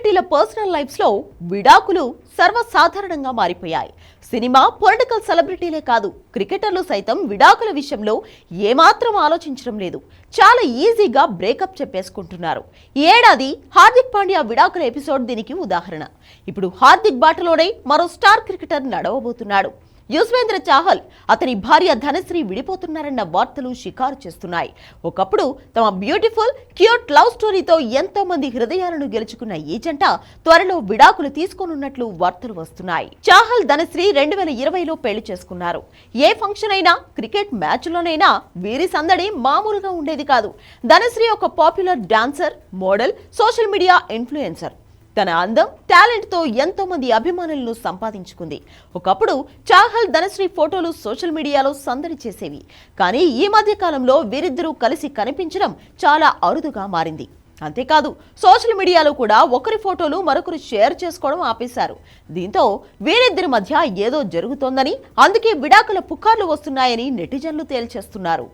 సెలబ్రిటీల personal లైఫ్స్లో విడాకులు సర్వసాధారణంగా మారిపోయాయి. సినిమా పొలిటికల్ సెలబ్రిటీలే కాదు క్రికెటర్లు సైతం విడాకుల విషయంలో ఏమాత్రం ఆలోచించడం లేదు. చాలా ఈజీగా బ్రేకప్ చెప్పేసుకుంటున్నారు. ఈ ఏడాది హార్దిక్ పాండ్యా విడాకుల ఎపిసోడ్ దీనికి ఉదాహరణ. ఇప్పుడు హార్దిక్ బాటలోనే మరో స్టార్ క్రికెటర్ నడవబోతున్నాడు. యుజ్వేంద్ర చాహల్ అతని భార్య ధనశ్రీ విడిపోతున్నారన్న వార్తలు షికారు చేస్తున్నాయి. ఒకప్పుడు తమ బ్యూటిఫుల్ క్యూట్ లవ్ స్టోరీతో ఎంతో మంది హృదయాలను గెలుచుకున్న ఈ జంట త్వరలో విడాకులు తీసుకోనున్నట్లు వార్తలు వస్తున్నాయి. చాహల్ ధనశ్రీ రెండు వేల ఇరవైలో పెళ్ళి చేసుకున్నారు. ఏ ఫంక్షన్ అయినా క్రికెట్ మ్యాచ్లోనైనా వీరి సందడి మామూలుగా ఉండేది కాదు. ధనశ్రీ ఒక popular dancer model social media influencer. తన అందం టాలెంట్తో ఎంతో మంది అభిమానులను సంపాదించుకుంది. ఒకప్పుడు చాహల్ ధనశ్రీ ఫోటోలు సోషల్ మీడియాలో సందడి చేసేవి. కానీ ఈ మధ్య కాలంలో వీరిద్దరూ కలిసి కనిపించడం చాలా అరుదుగా మారింది. అంతేకాదు సోషల్ మీడియాలో కూడా ఒకరి ఫోటోలు మరొకరు షేర్ చేసుకోవడం ఆపేశారు. దీంతో వీరిద్దరి మధ్య ఏదో జరుగుతోందని అందుకే విడాకుల పుకార్లు వస్తున్నాయని నెటిజన్లు తేల్చేస్తున్నారు.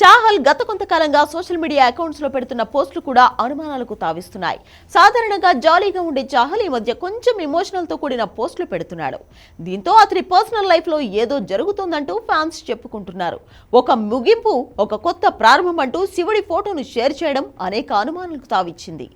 చాహల్ గత కొంతకాలంగా సోషల్ మీడియా అకౌంట్స్లో పెడుతున్న పోస్టులు కూడా అనుమానాలకు తావిస్తున్నాయి. సాధారణంగా జాలీగా ఉండే చాహల్ ఈ మధ్య కొంచెం ఎమోషనల్తో కూడిన పోస్టులు పెడుతున్నాడు. దీంతో అతని పర్సనల్ లైఫ్లో ఏదో జరుగుతుందంటూ ఫ్యాన్స్ చెప్పుకుంటున్నారు. ఒక ముగింపు ఒక కొత్త ప్రారంభం అంటూ శివుడి ఫోటోను షేర్ చేయడం అనేక అనుమానాలకు తావిచ్చింది.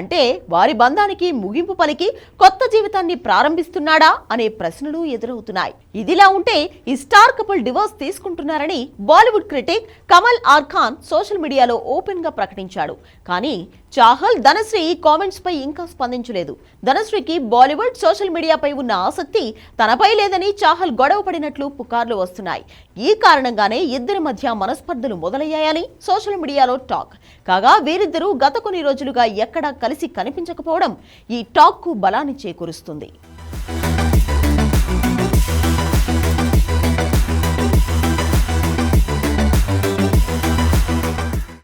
అంటే వారి బంధానికి ముగింపు పలికి కొత్త జీవితాన్ని ప్రారంభిస్తున్నాడా అనే ప్రశ్నలు ఎదురవుతున్నాయి. ఇదిలా ఉంటే ఈ స్టార్ కపుల్ డివోర్స్ తీసుకుంటున్నారని Bollywood critic Kamal R Khan social మీడియాలో ఓపెన్గా ప్రకటించాడు. కానీ చాహల్ ధనశ్రీ ఈ కామెంట్స్ పై ఇంకా స్పందించలేదు. ధనశ్రీకి బాలీవుడ్ సోషల్ మీడియాపై ఉన్న ఆసక్తి తనపై లేదని చాహల్ గొడవ పడినట్లు పుకార్లు వస్తున్నాయి. ఈ కారణంగానే ఇద్దరి మధ్య మనస్పర్ధలు మొదలయ్యాయని సోషల్ మీడియాలో టాక్. కాగా వీరిద్దరూ గత కొన్ని రోజులుగా ఎక్కడా కలిసి కనిపించకపోవడం ఈ టాక్కు బలాన్ని చేకూరుస్తుంది.